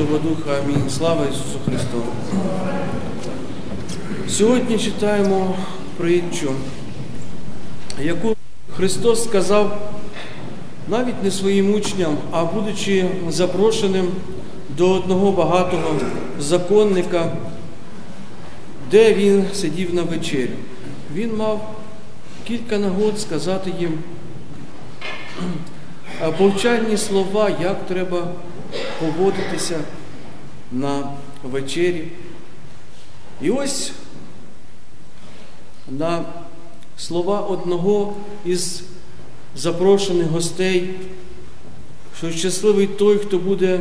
Святого Духа. Амінь. Слава Ісусу Христу. Сьогодні читаємо притчу, яку Христос сказав навіть не своїм учням, а будучи запрошеним до одного багатого законника, де він сидів на вечерю. Він мав кілька нагод сказати їм повчальні слова, як треба поводитися на вечері. І ось на слова одного із запрошених гостей, що щасливий той, хто буде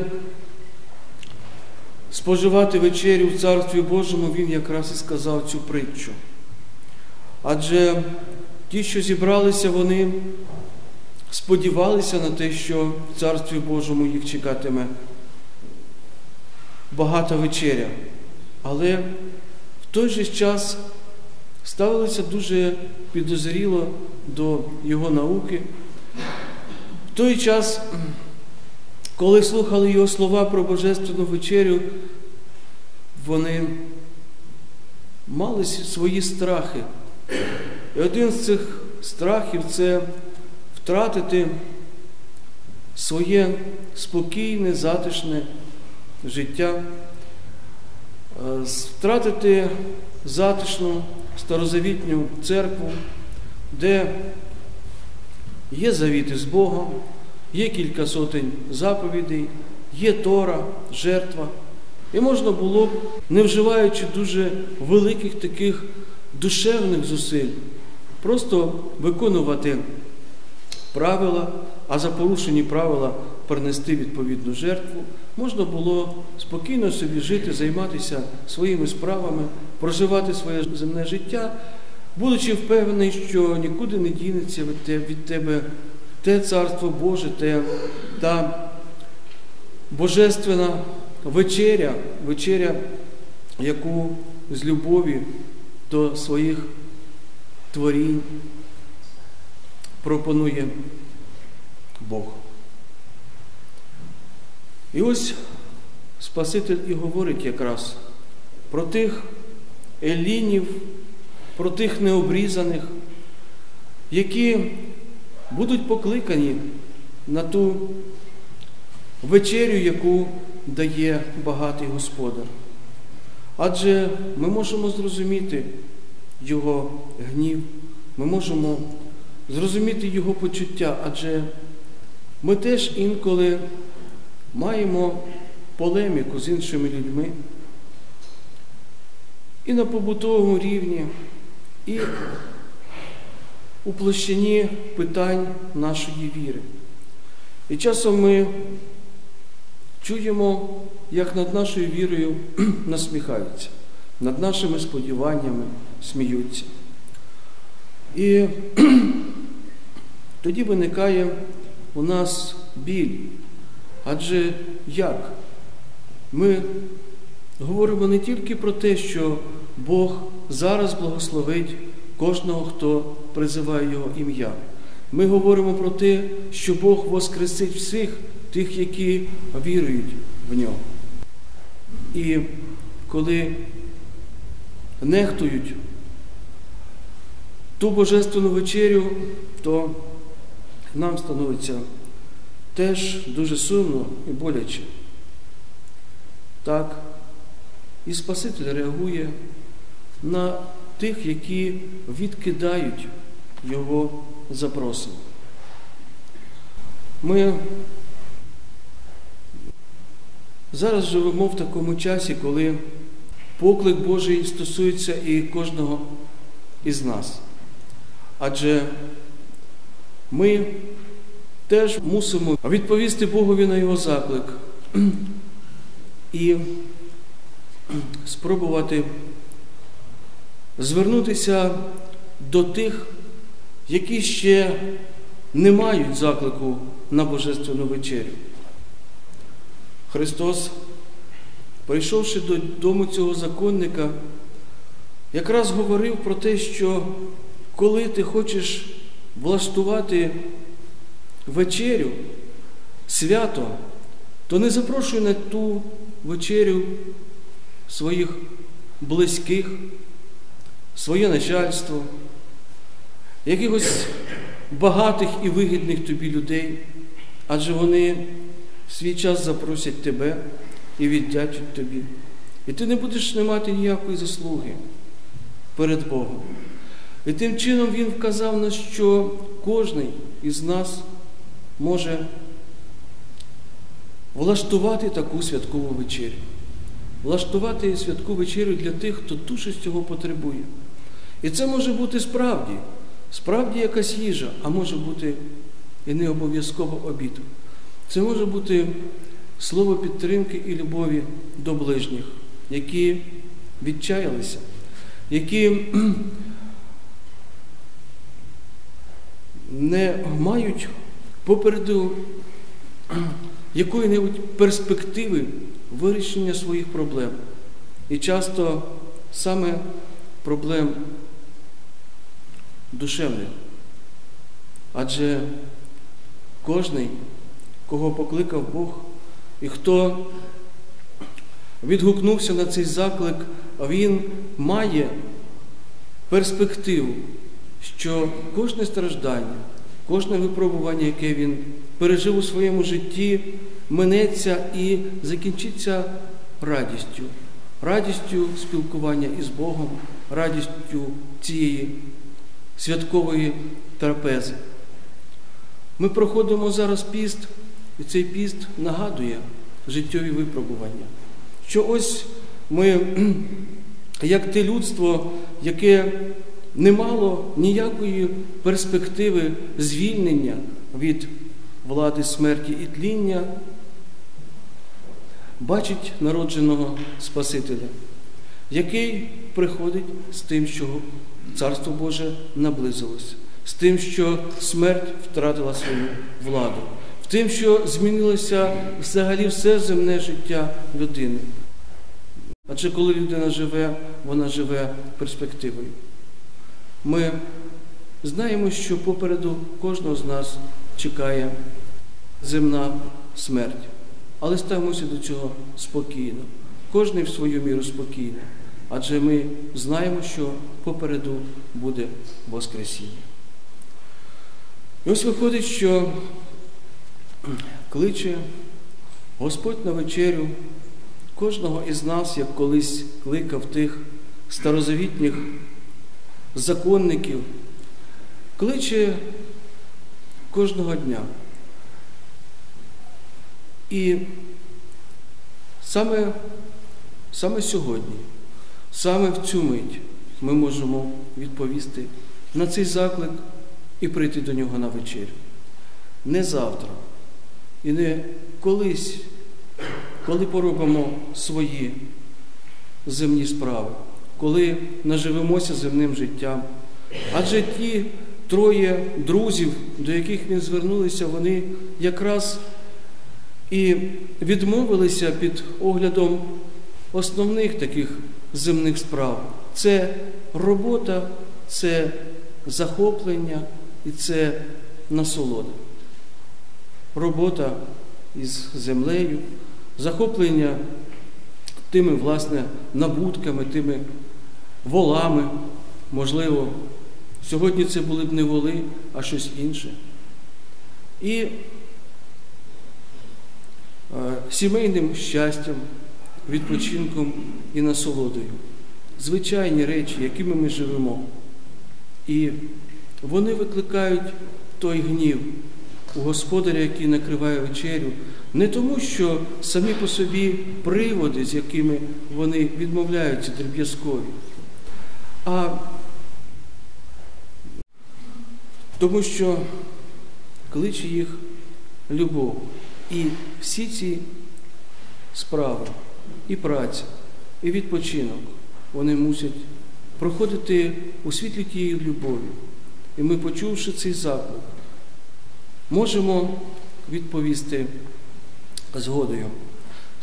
споживати вечерю в Царстві Божому, він якраз і сказав цю притчу. Адже ті, що зібралися, вони сподівалися на те, що в Царстві Божому їх чекатиме багата вечеря. Але в той же час ставилися дуже підозріло до його науки. В той час, коли слухали його слова про Божественну вечерю, вони мали свої страхи. І один з цих страхів це втратити своє спокійне, затишне життя, втратити затишну старозавітню церкву, де є завіти з Богом, є кілька сотень заповідей, є Тора, жертва. І можна було б, не вживаючи дуже великих таких душевних зусиль, просто виконувати правила, а за порушені правила принести відповідну жертву, можна було спокійно собі жити, займатися своїми справами, проживати своє земне життя, будучи впевнений, що нікуди не дінеться від тебе те царство Боже, те та божественна вечеря, вечеря, яку з любові до своїх творінь пропонує Бог. І ось Спаситель і говорить якраз про тих елінів, про тих необрізаних, які будуть покликані на ту вечерю, яку дає багатий Господар. Адже ми можемо зрозуміти Його гнів, ми можемо зрозуміти Його почуття, адже ми теж інколи маємо полеміку з іншими людьми і на побутовому рівні, і у площині питань нашої віри. І часом ми чуємо, як над нашою вірою насміхаються, над нашими сподіваннями сміються. І тоді виникає у нас біль. Адже як? Ми говоримо не тільки про те, що Бог зараз благословить кожного, хто призиває Його ім'я. Ми говоримо про те, що Бог воскресить всіх тих, які вірують в нього. І коли нехтують ту божественну вечерю, то нам становиться теж дуже сумно і боляче. Так, і Спаситель реагує на тих, які відкидають Його запроси. Ми зараз живемо в такому часі, коли поклик Божий стосується і кожного із нас. Адже ми теж мусимо відповісти Богові на його заклик і спробувати звернутися до тих, які ще не мають заклику на Божественну вечерю. Христос, прийшовши до дому цього законника, якраз говорив про те, що коли ти хочеш влаштувати вечерю, свято, то не запрошуй на ту вечерю своїх близьких, своє начальство, якихось багатих і вигідних тобі людей, адже вони в свій час запросять тебе і віддячать тобі. І ти не будеш не мати ніякої заслуги перед Богом. І тим чином Він вказав нас, що кожен із нас може влаштувати таку святкову вечерю. Влаштувати святку вечерю для тих, хто дуже з цього потребує. І це може бути справді, справді якась їжа, а може бути і не обов'язково обід. Це може бути слово підтримки і любові до ближніх, які відчаялися, які не мають попереду якої-небудь перспективи вирішення своїх проблем. І часто саме проблем душевних. Адже кожний, кого покликав Бог, і хто відгукнувся на цей заклик, він має перспективу, що кожне страждання, кожне випробування, яке він пережив у своєму житті, минеться і закінчиться радістю, радістю спілкування із Богом, радістю цієї святкової трапези. Ми проходимо зараз піст, і цей піст нагадує життєві випробування. Що ось ми, як те людство, яке не мало ніякої перспективи звільнення від влади смерті і тління, бачить народженого Спасителя, який приходить з тим, що Царство Боже наблизилося, з тим, що смерть втратила свою владу, в тим, що змінилося взагалі все земне життя людини. Адже коли людина живе, вона живе перспективою. Ми знаємо, що попереду кожного з нас чекає земна смерть. Але ставимося до цього спокійно, кожний в свою міру спокійно. Адже ми знаємо, що попереду буде Воскресіння. І ось виходить, що кличе Господь на вечерю кожного із нас, як колись кликав тих старозавітніх законників, кличе кожного дня. І саме, саме сьогодні, саме в цю мить ми можемо відповісти на цей заклик і прийти до нього на вечерю. Не завтра і не колись, коли поробимо свої земні справи, коли наживемося земним життям. Адже ті троє друзів, до яких він звернулися, вони якраз і відмовилися під оглядом основних таких земних справ. Це робота, це захоплення і це насолода. Робота із землею, захоплення тими, власне, набутками, тими волами, можливо, сьогодні це були б не воли, а щось інше. І Е, сімейним щастям, відпочинком і насолодою. Звичайні речі, якими ми живемо. І вони викликають той гнів у господаря, який накриває вечерю, не тому, що самі по собі приводи, з якими вони відмовляються дріб'язкові, а тому, що кличе їх любов. І всі ці справи, і праця, і відпочинок, вони мусять проходити у світлі тієї любові. І ми, почувши цей заклик, можемо відповісти згодою,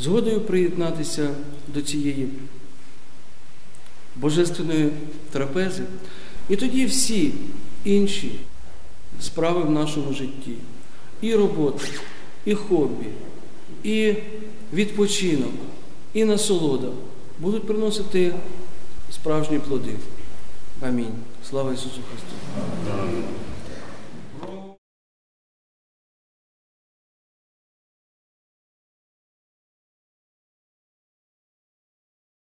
згодою приєднатися до цієї божественної трапези. І тоді всі інші справи в нашому житті, і робота, і хобі, і відпочинок, і насолода будуть приносити справжні плоди. Амінь. Слава Ісусу Христу!